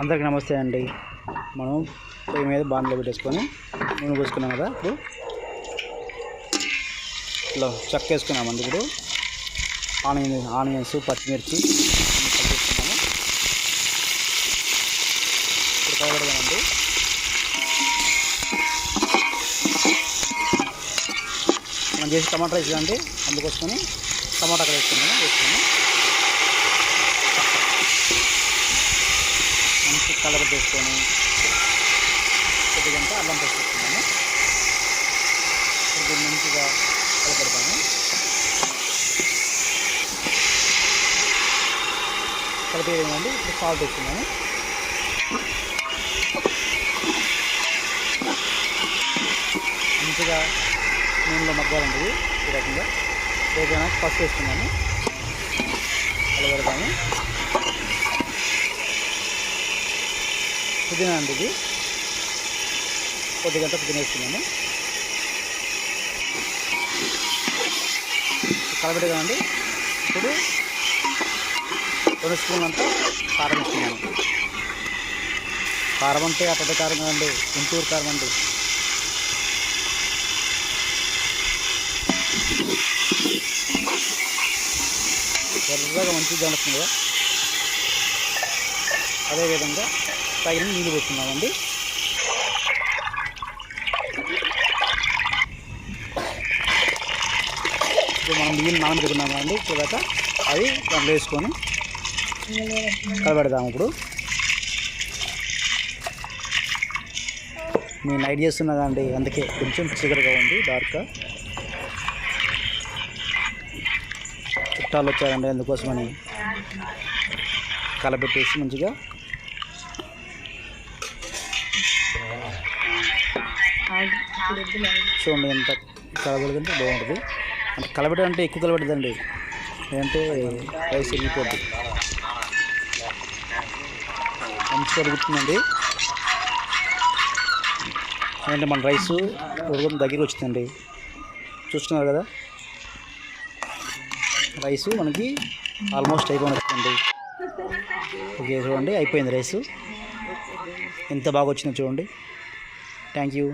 అందరికీ నమస్తే అండి. మనం పొయ్యి మీద బాండ్లో పెట్టేసుకొని నూనె పోసుకున్నాం కదా ఇప్పుడు ఇలా చెక్క వేసుకున్నామండి ఇప్పుడు. ఆనియన్ ఆనియన్స్ పచ్చిమిర్చి వేసుకున్నాము ఇప్పుడు కలగడదామండి మనం చేసి టమాటా రైస్ అందుకోసమని టమాటా అక్కడ వేసుకున్నాము వేసుకున్నాము. కలర్ తీసుకొని కొద్దిగంట అల్లం పేస్ట్ వేసుకున్నాము ఇప్పుడు మంచిగా కలపెడతాము కలిపేయండి ఇప్పుడు సాల్ట్ వేసుకున్నాము మంచిగా నూనెలో మగ్గాలండి ఈ రకంగా. ఏదైనా పసుపు వేసుకున్నాము అలా పుదీనా అండి ఇది. కొద్ది గంట పుదీనా వేసుకున్నాము. కలబడిగా అండి ఇప్పుడు రెండు స్పూన్లు అంతా కారం వేసుకున్నాను కారం అంటే ఆ పెద్ద కారం కాదండి గుంటూరు కారం అండి. ఎర్రగా మంచిగా కనుస్తుంది కదా. అదేవిధంగా తగిన నీళ్ళు పోస్తున్నామండి ఇప్పుడు మనం నీళ్ళు నానబెట్టుకున్నాము అండి? తర్వాత అవి దాంట్లో వేసుకొని కలబెడదాము ఇప్పుడు. నేను నైట్ చేస్తున్నా అండి అందుకే కొంచెం చీకటిగా ఉంది డార్క్గా. చుట్టాలు వచ్చారండి అందుకోసమని కలబెట్టేసి మంచిగా చూడండి ఎంత కలబెడుతుంటే బాగుంటుంది. అంటే కలబెట్టడం అంటే ఎక్కువ కలబెట్టదండి ఏంటంటే రైస్ వెళ్ళిపోద్ది మంచిగా ఉడుకుతుందండి ఏంటంటే మన రైస్ ఉడకడం దగ్గరికి వచ్చిందండి. చూస్తున్నారు కదా? రైస్ మనకి ఆల్మోస్ట్ అయిపోయినట్టుంది ఓకే చూడండి అయిపోయింది రైస్. ఎంత బాగా వచ్చిందో చూడండి. Thank you.